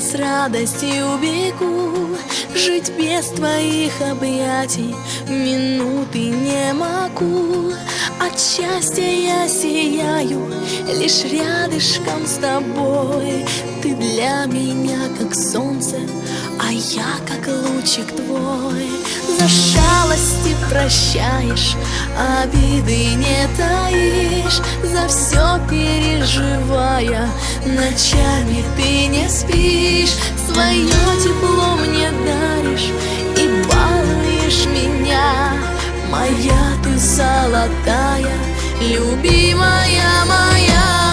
с радостью бегу. Жить без твоих объятий минуты не могу От счастья я сияю лишь рядышком с тобой. Ты для меня как солнце, а я как лучик твой. За шалости прощаешь, обиды не таишь. За все переживая, ночами ты не спишь. Свое тепло мне даришь и балуешь меня Моя ты золотая, любимая моя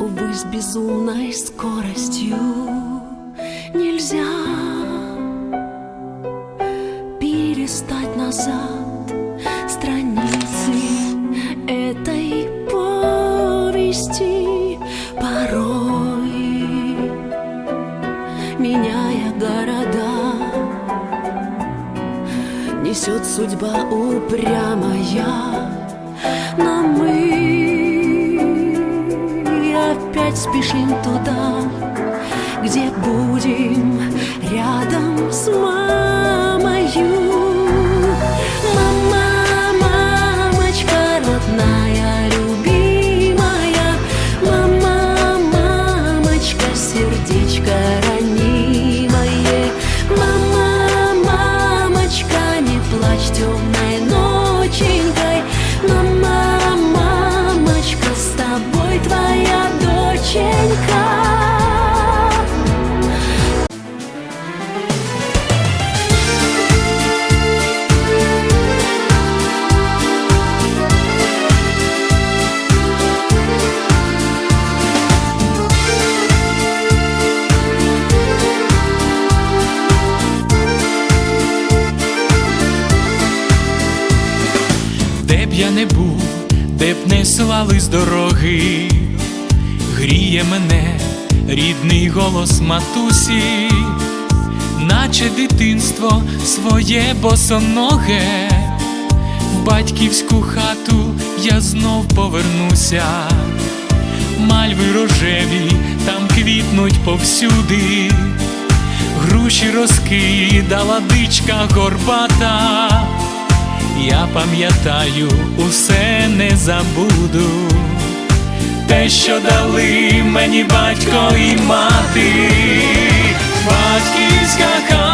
Увы, с безумной скоростью. Нельзя перестать назад страницы этой повести. Порой, меняя города Несет судьба упрямая Но мы опять спешим туда Где будем рядом с мамою Де б я не був, де б не слали з дороги, гріє мене рідний голос матусі, наче дитинство своє босоноге, в батьківську хату я знов повернуся, мальви рожеві там квітнуть повсюди, груші розкидала дичка горбата. Я пам'ятаю, усе не забуду, те, що дали мені батько і мати, батьківська хата,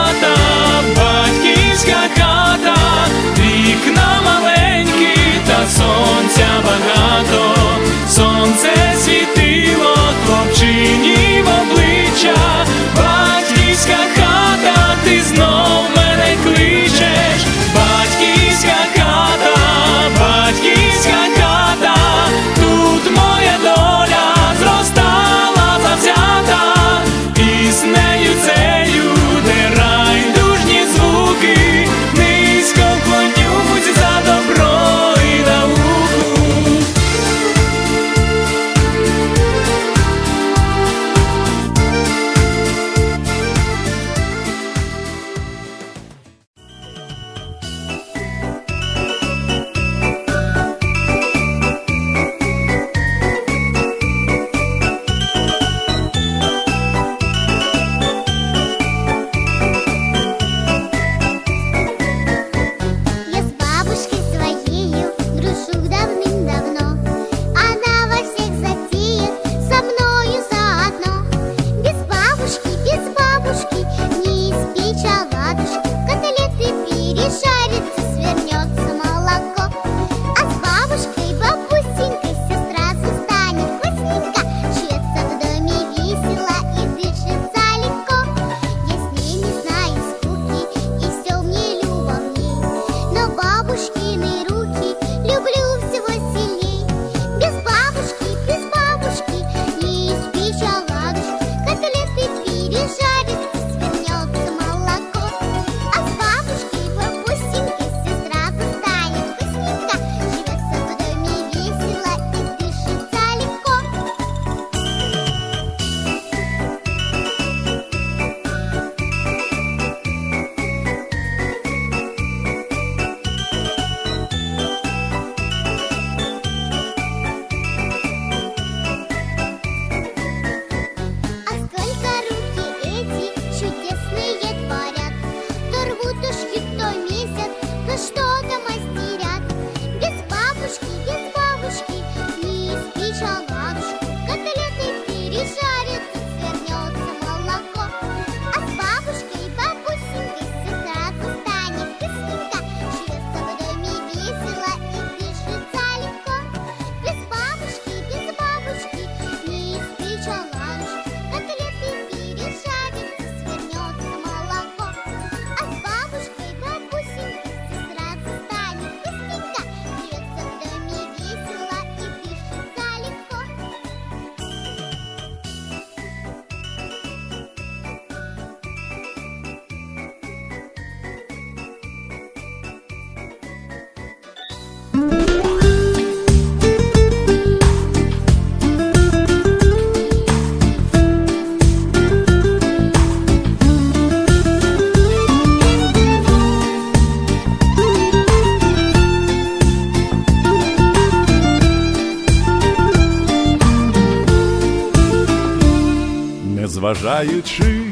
незважаючи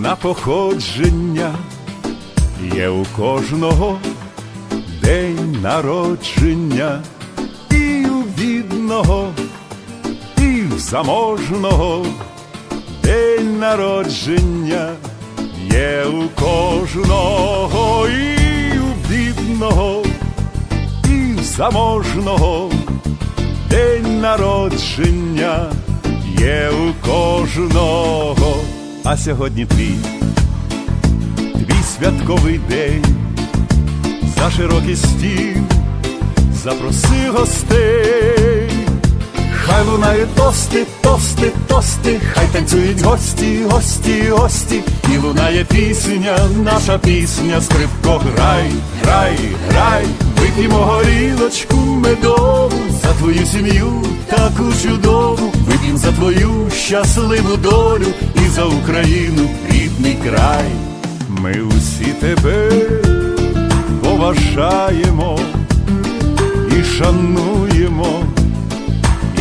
на походження, є у кожного день народження, і у бідного, і в заможного. День народження є у кожного, і у бідного, і в заможного. День народження є у кожного, а сьогодні твій, твій святковий день, за широкий стіл запроси гостей. Хай лунають тости, тости, тости, хай танцюють гості, гості, гості, і лунає пісня, наша пісня, скрипко, грай, грай, грай, вип'ємо горілочку медову за твою сім'ю таку чудову, вип'ємо за твою щасливу долю і за Україну рідний край. Ми усі тебе поважаємо і шануємо